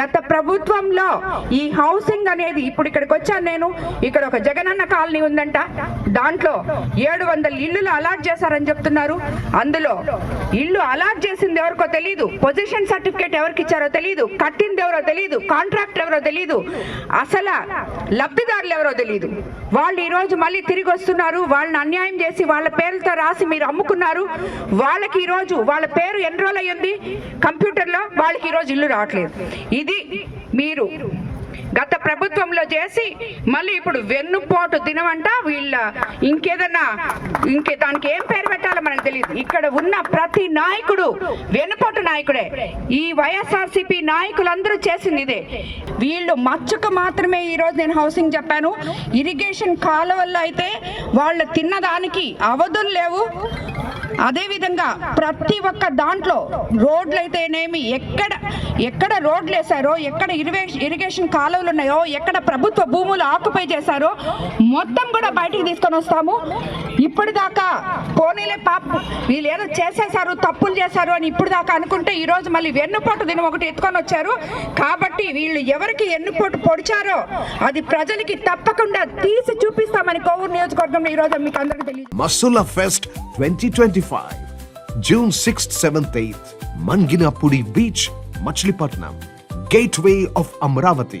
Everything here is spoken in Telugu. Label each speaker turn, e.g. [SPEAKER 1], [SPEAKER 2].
[SPEAKER 1] గత ప్రభుత్వంలో ఈ హౌసింగ్ అనేది ఇప్పుడు ఇక్కడికి వచ్చాను నేను. ఇక్కడ ఒక జగనన్న కాలనీ ఉందంట. దాంట్లో ఏడు వందల ఇల్లులు అలాట్ చేశారని చెప్తున్నారు. అందులో ఇల్లు అలాట్ చేసింది ఎవరికో తెలియదు పొజిషన్ సర్టిఫికేట్ ఎవరికి ఇచ్చారో తెలియదు కట్టింది ఎవరో తెలియదు కాంట్రాక్ట్ ఎవరో తెలియదు అసలు అధికారులు ఎవరో తెలియదు వాళ్ళు ఈ రోజు మళ్ళీ తిరిగి వస్తున్నారు వాళ్ళని అన్యాయం చేసి వాళ్ళ పేర్లతో రాసి మీరు అమ్ముకున్నారు. వాళ్ళకి ఈ రోజు వాళ్ళ పేరు ఎన్రోల్ అయ్యింది? కంప్యూటర్లో వాళ్ళకి ఈ రోజు ఇల్లు రావట్లేదు. ఇది మీరు గత ప్రభుత్వంలో చేసి మళ్ళీ ఇప్పుడు వెన్నుపోటు దినమంట. వీళ్ళ ఇంకేదన్నా ఇంకే దానికి ఏం పేరు పెట్టాలో మనకు తెలియదు. ఇక్కడ ఉన్న ప్రతి నాయకుడు వెన్నుపోటు నాయకుడే. ఈ వైఎస్ఆర్సీపీ నాయకులందరూ చేసింది ఇదే. వీళ్ళు మచ్చుకు మాత్రమే ఈ రోజు నేను హౌసింగ్ చెప్పాను. ఇరిగేషన్ కాలువల్లో అయితే వాళ్ళు తిన్నదానికి అవధులు లేవు. అదేవిధంగా ప్రతి ఒక్క దాంట్లో రోడ్లు అయితేనేమి ఎక్కడ ఎక్కడ రోడ్లు వేశారో ఎక్కడ ఇరివే ఇరిగేషన్ కాలువలు ఉన్నాయో ఎక్కడ ప్రభుత్వ భూములు ఆక్యుపై చేశారో మొత్తం కూడా బయటికి తీసుకొని వస్తాము ఇప్పటిదాకా పోనీలే పాప వీళ్ళు ఏదో చేసేశారు తప్పులు చేశారు అని ఇప్పుడు దాకా అనుకుంటే ఈ రోజు మళ్ళీ వెన్నుపోటు దినం ఒకటి ఎత్తుకొని వచ్చారు కాబట్టి వీళ్ళు ఎవరికి ఎన్నుపోటు పొడిచారో అది ప్రజలకి తప్పకుండా తీసి చూపిస్తామని కోవూరు నియోజకవర్గంలో ఈ రోజు మీకు అందరికీ తెలియదు
[SPEAKER 2] twenty Fest 2025. June 6th, 7th, 8th. Manginapudi Beach, Machilipatnam. Gateway of Amaravati